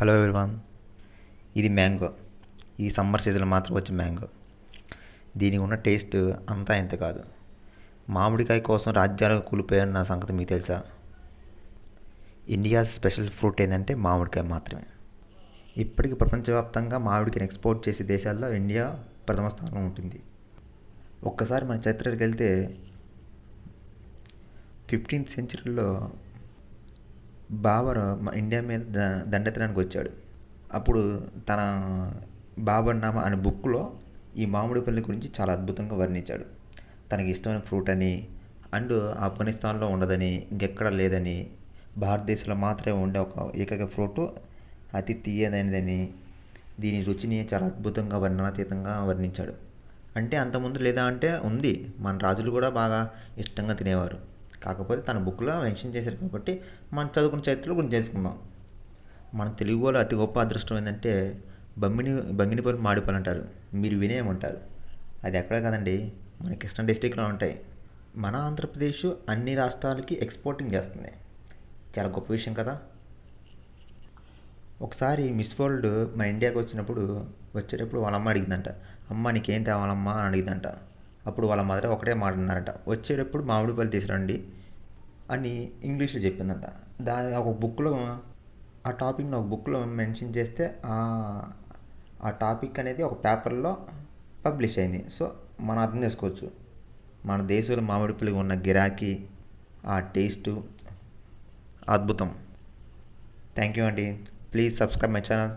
Hello everyone ఇది mango. ఈ summer సీజన్లో మాత్రం వచ్చే మ్యాంగో. దీనికి ఉన్న టేస్ట్ అంతా ఇంత కాదు. మామిడికాయ కోసం రాజ్యాలకు కూలిపోయాన్న సంగతి మీకు తెలుసా? ఇండియా స్పెషల్ ఫ్రూట్ ఏంటంటే మామిడికాయ మాత్రమే. ఇప్పటికి ప్రపంచవ్యాప్తంగా మామిడికాయని ఎక్స్పోర్ట్ చేసే దేశాల్లో ఇండియా ప్రథమ స్థానంలో ఉంటుంది. ఒక్కసారి మన చరిత్రకి వెళ్తే ఫిఫ్టీన్త్ సెంచరీలో బాబర్ మా ఇండియా మీద ద- దండెత్తడానికి వచ్చాడు. అప్పుడు తన బాబర్ నామా అనే బుక్లో ఈ మామిడి పల్లి గురించి చాలా అద్భుతంగా వర్ణించాడు. తనకి ఇష్టమైన ఫ్రూట్ అని అండ్ ఆఫ్ఘనిస్తాన్లో ఉండదని ఇంకెక్కడ లేదని భారతదేశంలో మాత్రమే ఉండే ఒక ఏకైక ఫ్రూట్ అతి తీయదైనదని దీని రుచిని చాలా అద్భుతంగా వర్ణనాతీతంగా వర్ణించాడు. అంటే అంతకుముందు లేదా అంటే ఉంది. మన రాజులు కూడా బాగా ఇష్టంగా తినేవారు. కాకపోతే తన బుక్లో మెన్షన్ చేశారు కాబట్టి మనం చదువుకున్న చరిత్రలో గురించి తెలుసుకుందాం. మన తెలుగు వాళ్ళు అతి గొప్ప అదృష్టం ఏంటంటే బమ్మిని బంగినిపల్లి మాడిపల్లి అంటారు. మీరు వినేయమంటారు అది ఎక్కడ కదండి. మన కృష్ణా డిస్టిక్లో ఉంటాయి. మన ఆంధ్రప్రదేశ్ అన్ని రాష్ట్రాలకి ఎక్స్పోర్టింగ్ చేస్తుంది. చాలా గొప్ప విషయం కదా. ఒకసారి మిస్ వరల్డ్ మన ఇండియాకి వచ్చినప్పుడు వచ్చేటప్పుడు వాళ్ళమ్మ అడిగిందంట. అమ్మ నీకేం తేవాలమ్మా? అని అడిగిందంట. అప్పుడు వాళ్ళ మదర్ ఒకటే మాట అన్నారట వచ్చేటప్పుడు మామిడి పళ్ళు తీసుకురండి అని ఇంగ్లీష్లో చెప్పిందంట. దాని ఒక బుక్లో ఆ టాపిక్ని ఒక బుక్లో మెన్షన్ చేస్తే ఆ ఆ టాపిక్ అనేది ఒక పేపర్లో పబ్లిష్ అయింది. సో మనం అర్థం చేసుకోవచ్చు. మన దేశంలో మామిడి పళ్ళకి ఉన్న గిరాకీ ఆ టేస్టు అద్భుతం. థ్యాంక్ యూ అండి. Please subscribe my channel.